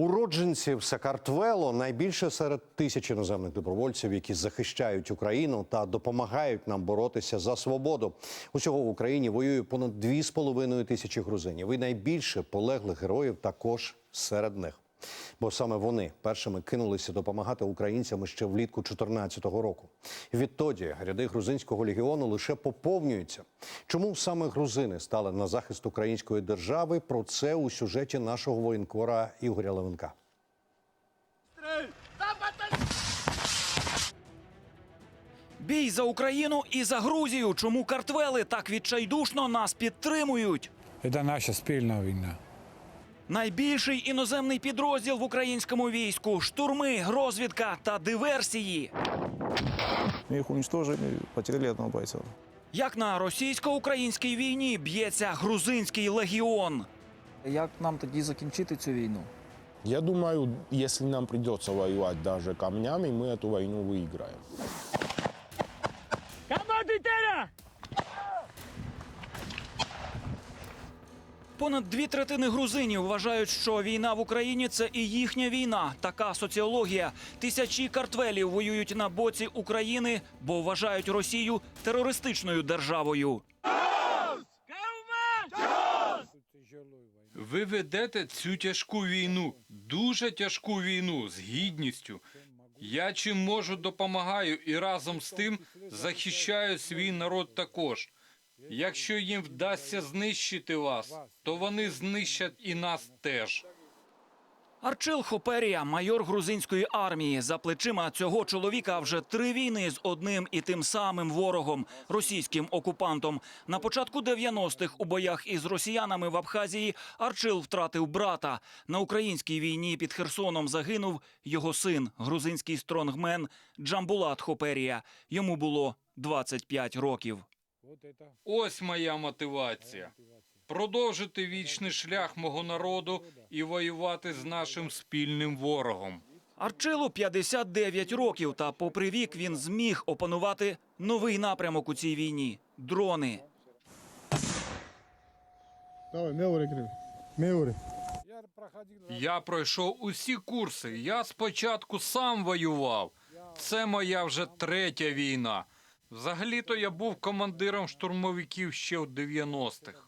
Уродженців Сакартвело найбільше серед тисяч іноземних добровольців, які захищають Україну та допомагають нам боротися за свободу. Усього в Україні воює понад 2,5 тисячі грузинів. І найбільше полеглих героїв також серед них. Бо саме вони першими кинулися допомагати українцям ще влітку 2014 року. Відтоді ряди грузинського легіону лише поповнюються. Чому саме грузини стали на захист української держави? Про це у сюжеті нашого воєнкора Ігоря Левенка. Бій за Україну і за Грузію. Чому картвели так відчайдушно нас підтримують? Це наша спільна війна. Найбільший іноземний підрозділ в українському війську штурми, розвідка та диверсії. Мы их уничтожили, потеряли одного бойца. Як на російсько-українській війні б'ється грузинський легіон. Як нам тоді закінчити цю війну? Я думаю, если нам придется воевать даже камнями, мы эту войну выиграем. Понад дві третини грузинів вважають, що війна в Україні це і їхня війна. Така соціологія. Тисячі картвелів воюють на боці України, бо вважають Росію терористичною державою. Ви ведете цю тяжку війну, дуже тяжку війну з гідністю. Я чим можу допомагаю і разом з тим захищаю свій народ також. Якщо їм вдасться знищити вас, то вони знищать і нас теж. Арчил Хоперія, майор грузинської армії. За плечима цього чоловіка вже три війни з одним і тим самим ворогом російським окупантом. На початку 90-х у боях із росіянами в Абхазії Арчил втратив брата. На українській війні під Херсоном загинув його син, грузинський стронгмен Джамбулат Хоперія. Йому було 25 років. Ось моя мотивація. Продовжити вічний шлях мого народу і воювати з нашим спільним ворогом. Арчилу 59 років, та попри вік він зміг опанувати новий напрямок у цій війні дрони. Я пройшов усі курси. Я спочатку сам воював. Це моя вже третя війна. Взагалі-то я був командиром штурмовиків ще в 90-х.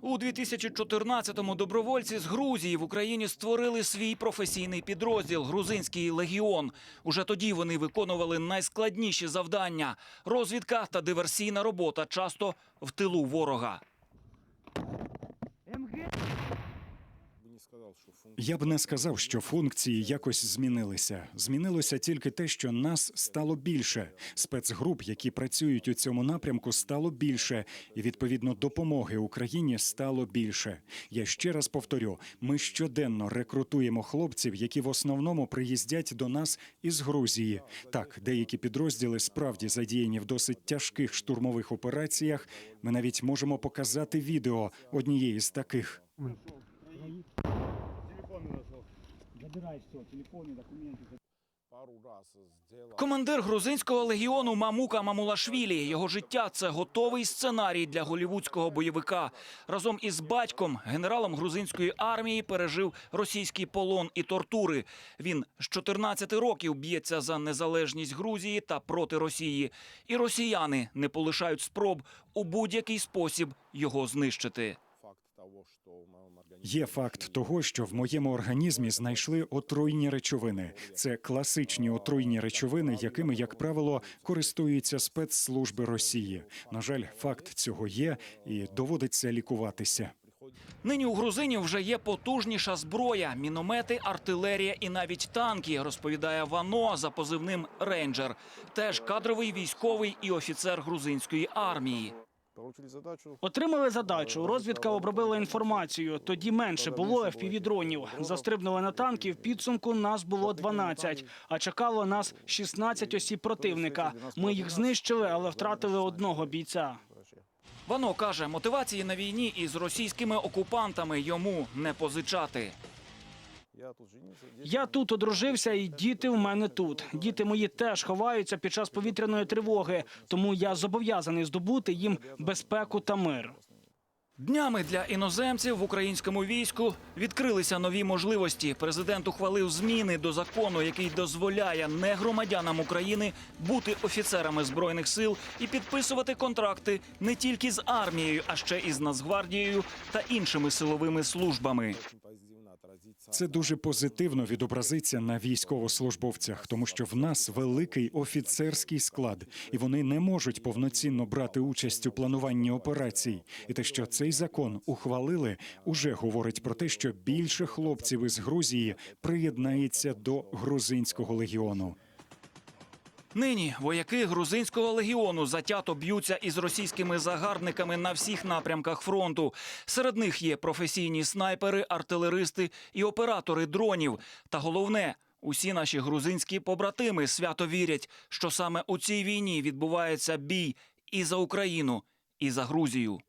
У 2014-му добровольці з Грузії в Україні створили свій професійний підрозділ Грузинський легіон. Уже тоді вони виконували найскладніші завдання: розвідка та диверсійна робота, часто в тилу ворога. Я б не сказав, що функції якось змінилися. Змінилося тільки те, що нас стало більше. Спецгруп, які працюють у цьому напрямку, стало більше, і відповідно допомоги Україні стало більше. Я ще раз повторю: ми щоденно рекрутуємо хлопців, які в основному приїздять до нас із Грузії. Так, деякі підрозділи справді задіяні в досить тяжких штурмових операціях. Ми навіть можемо показати відео однієї з таких. Пару раз сделал. Командир грузинського легіону Мамука Мамулашвілі. Його життя це готовий сценарій для голівудського бойовика. Разом із батьком, генералом грузинської армії, пережив російський полон і тортури. Він з 14 років б'ється за незалежність Грузії та проти Росії. І росіяни не полишають спроб у будь-який спосіб його знищити. Є факт того, що в моєму організмі знайшли отруйні речовини. Це класичні отруйні речовини, якими, як правило, користуються спецслужби Росії. На жаль, факт цього є і доводиться лікуватися. Нині у грузинів вже є потужніша зброя: міномети, артилерія і навіть танки, розповідає Вано за позивним Рейнджер. Теж кадровий військовий і офіцер грузинської армії. Отримали задачу. Розвідка обробила інформацію. Тоді менше було FPV-дронів. Застрибнули на танки. В підсумку нас було 12, а чекало нас 16 осіб противника. Ми їх знищили, але втратили одного бійця. Вано каже, мотивації на війні із російськими окупантами йому не позичати. Я тут одружився, і діти в мене тут. Діти мої теж ховаються під час повітряної тривоги, тому я зобов'язаний здобути їм безпеку та мир. Днями для іноземців в українському війську відкрилися нові можливості. Президент ухвалив зміни до закону, який дозволяє негромадянам України бути офіцерами збройних сил і підписувати контракти не тільки з армією, а ще і з Нацгвардією та іншими силовими службами. Це дуже позитивно відобразиться на військовослужбовцях, тому що в нас великий офіцерський склад, і вони не можуть повноцінно брати участь у плануванні операцій. І те, що цей закон ухвалили, уже говорить про те, що більше хлопців із Грузії приєднається до грузинського легіону. Нині вояки грузинського легіону затято б'ються із російськими загарбниками на всіх напрямках фронту. Серед них є професійні снайпери, артилеристи і оператори дронів. Та головне, усі наші грузинські побратими свято вірять, що саме у цій війні відбувається бій і за Україну, і за Грузію.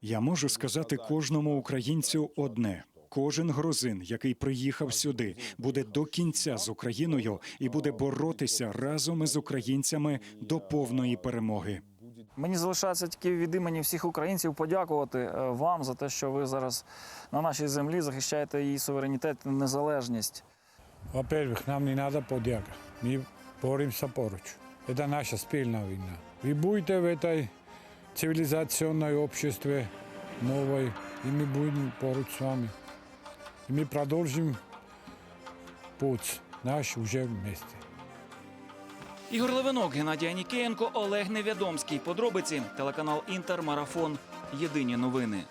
Я можу сказати кожному українцю одне: кожен грузин, який приїхав сюди, буде до кінця з Україною і буде боротися разом із українцями до повної перемоги. Мені залишається тільки від імені всіх українців подякувати е, вам за те, що ви зараз на нашій землі захищаєте її суверенітет і незалежність. Во-первых, нам не треба подяка. Ми боремося поруч. Це наша спільна війна. Ви будете в этой цивилизационной обществе новой, и мы будем поруч с вами. И мы продолжим путь наш уже вместе. Ігор Левинок, Геннадій Анікеєнко, Олег Невідомський. Подробиці телеканал Інтер Марафон. Єдині новини.